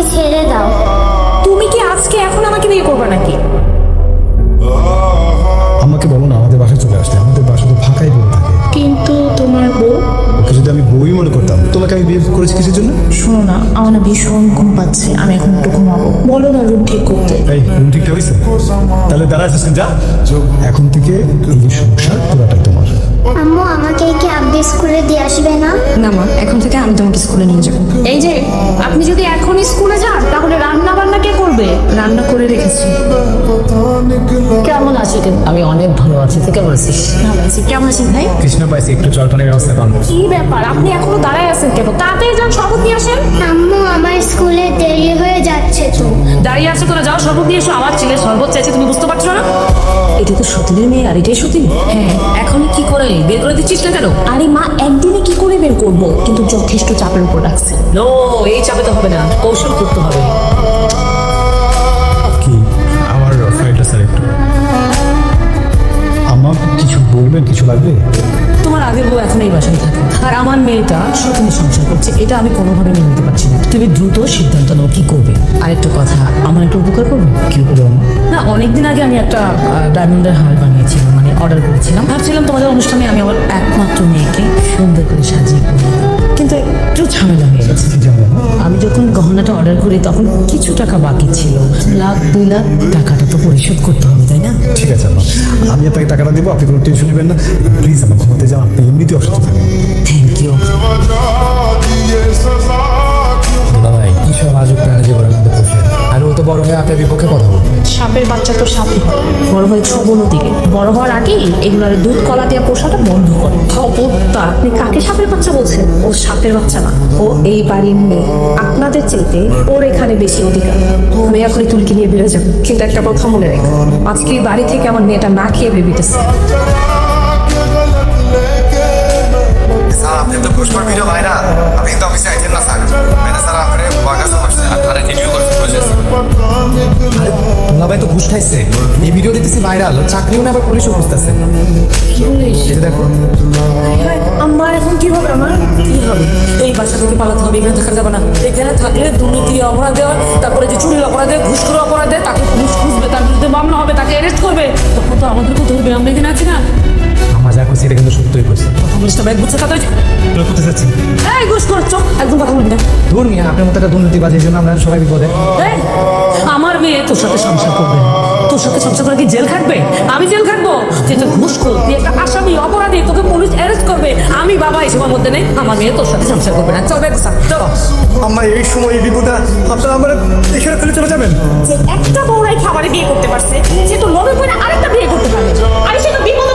আমাকে ছেড়ে দাও। তুমি কি আজকে এখন আমাকে বিয়ে করবে নাকি? আমাকে বলো না আমাদের বাসায় চলে আসতে। আমাদের বাসা তো ফাঁকাই পড়ে থাকে। কিন্তু তোমার বউ? ওকে যদি আমি বই মনে করতাম তোমাকে আমি বিয়ে করেছি কিসের জন্য? শোনো না আমার না ভীষণ ঘুম পাচ্ছে। আমি এখন একটু ঘুমাবো। বলো না রুম ঠিক করতে। এই রুম ঠিকঠাক হয়েছে? তাহলে দাঁড়া আসছেন যা। এখন থেকে এই সংসার পুরাটাই তোমার। আমাকে স্কুলে দিয়ে আসবে না? না মা এখন থেকে আমি তোমাকে স্কুলে নিয়ে যাব। এই যে আপনি যদি এখনই স্কুলে যান তাহলে রান্না বান্না কে করবে? রান্না করে রেখেছি। কেমন আছি তুমি? আমি অনেক ভালো আছি তুই কেমন আছিস? ভালো আছি। কেমন আছেন ভাই? কৃষ্ণ পাইছি একটু জলপানের ব্যবস্থা করব কি ব্যাপার? আপনি এখনও দাঁড়ায় আছেন কেন? তাড়াতাড়ি যান শপথ নিয়ে আসেন। আম্মু আমার স্কুলে দেরি হয়ে যাচ্ছে তো। দাঁড়িয়ে আছে তোরা যাও শপথ নিয়ে এসো। আমার ছেলে শরবত চাইছে তুমি বুঝতে পারছ না? এটা তো সতীনের মেয়ে আর এটাই সতীন। হ্যাঁ এখন কি করে বের করে দিচ্ছিস না কেন? আরে মা একদিনে কি করে বের করব? কিন্তু যথেষ্ট চাপের উপর রাখছে। নো এই চাপে তো হবে না। কৌশল করতে হবে। কি? আমার ফাইলটা স্যার একটু আমার কিছু বলবেন? কিছু লাগবে? মেয়েটা সতীনের সংসার করছে। এটা আমি কোনোভাবে মেনে নিতে পারছি না। তুমি দ্রুত সিদ্ধান্ত নাও কি করবে। আরেকটা কথা, আমার একটু উপকার করবে? কি করব না, অনেকদিন আগে আমি একটা ডায়মন্ডের হার বানিয়েছিলাম মানে অর্ডার করেছিলাম। ভাবছিলাম তোমাদের অনুষ্ঠানে আমি আমার একমাত্র মেয়েকে সুন্দর করে সাজিয়ে কিন্তু একটু ঝামেলা হয়ে গেছে। আমি যখন গহনাটা অর্ডার করি তখন কিছু টাকা বাকি ছিল। লাখ দুই লাখ টাকাটা তো পরিশোধ করতে হবে তাই না? ঠিক আছে আপা আমি আপনাকে টাকাটা দেবো আপনি কোনো টেনশন নেবেন না। প্লিজ আমার ঘুমাতে যাও আপনি এমনিতেই অসুস্থ থাকেন। থ্যাংক ইউ দাদা ভাই কি সব আজব প্রাণী জীবনের মধ্যে পড়ছে আর ও তো বড় হয়ে আপনার বিপক্ষে কথা বলবে সাপের বাচ্চা তো হয় বড় হয়ে ছোবনো দিকে। বড় হওয়ার আগেই এগুলোর দুধ কলা দিয়ে পোষাটা বন্ধ করে। খবরটা আপনি কাকে সাপের বাচ্চা বলছেন? ও সাপের বাচ্চা না। ও এই বাড়ির মেয়ে। আপনাদের চাইতে ওর এখানে বেশি অধিকার। আমি করে তুলকে নিয়ে বেরো যাব। কিন্তু একটা কথা মনে রেখো। আজকে এই বাড়ি থেকে আমার মেয়েটা না খেয়ে ভেবিতেছে আপনি তো পুষ্পার ভিডিও ভাইরাল ঘুষ এই ভিডিও দেখতেছি ভাইরাল চাকরিও না আবার পুলিশও খুঁজতেছে। দেখো। আমার এখন কি হবে আমার? কি হবে? এই বাসা থেকে পালাতে হবে এখানে থাকা যাবে না। এখানে থাকলে দুর্নীতি, অপরাধে তারপরে যে চুরির অপরাধে ঘুষ করে অপরাধে তাকে পুলিশ খুঁজবে, তার বিরুদ্ধে মামলা হবে, তাকে অ্যারেস্ট করবে। তখন তো আমাদেরকে ধরবে, আমরা এখানে আছি না। যা এটা কিন্তু সত্যই করছে। কথা বলিস না ব্যাগ বুঝছে কথা তোরা করতে চাচ্ছি এই ঘুষ করছ একদম কথা বলবি না। দূর নিয়ে আপনার মতো একটা দুর্নীতিবাজির জন্য আমরা সবাই বিপদে। আমার মেয়ে তোর সাথে সংসার করবে। তোর সাথে সংসার করে কি জেল খাটবে? আমি জেল খাটবো? তুই একটা ঘুষ কর তুই একটা আসামি অপরাধী তোকে পুলিশ অ্যারেস্ট করবে। আমি বাবা এসবের মধ্যে নেই আমার মেয়ে তোর সাথে সংসার করবে না। চল ব্যাগ চলো। আমার এই সময় এই বিপদে আপনারা আমার এখানে ফেলে চলে যাবেন। যে একটা বউরাই খাবারে বিয়ে করতে পারছে সে তো লোভে পড়ে আরেকটা বিয়ে করতে পারে আর সে তো বিপদে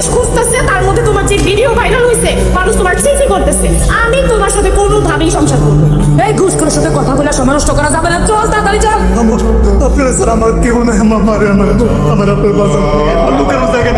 পুলিশ খুঁজতেছে তার মধ্যে তোমার যে ভিডিও ভাইরাল হয়েছে মানুষ তোমার চিঠি করতেছে। আমি তোমার সাথে কোনোভাবেই সংসার করব এই ঘুষ করে সাথে কথা বলে সময় নষ্ট করা যাবে না। চল তাড়াতাড়ি চল। আপনারা স্যার আমার কেউ না আমার আমার আমার আপনার বাসা। লোকের জায়গায়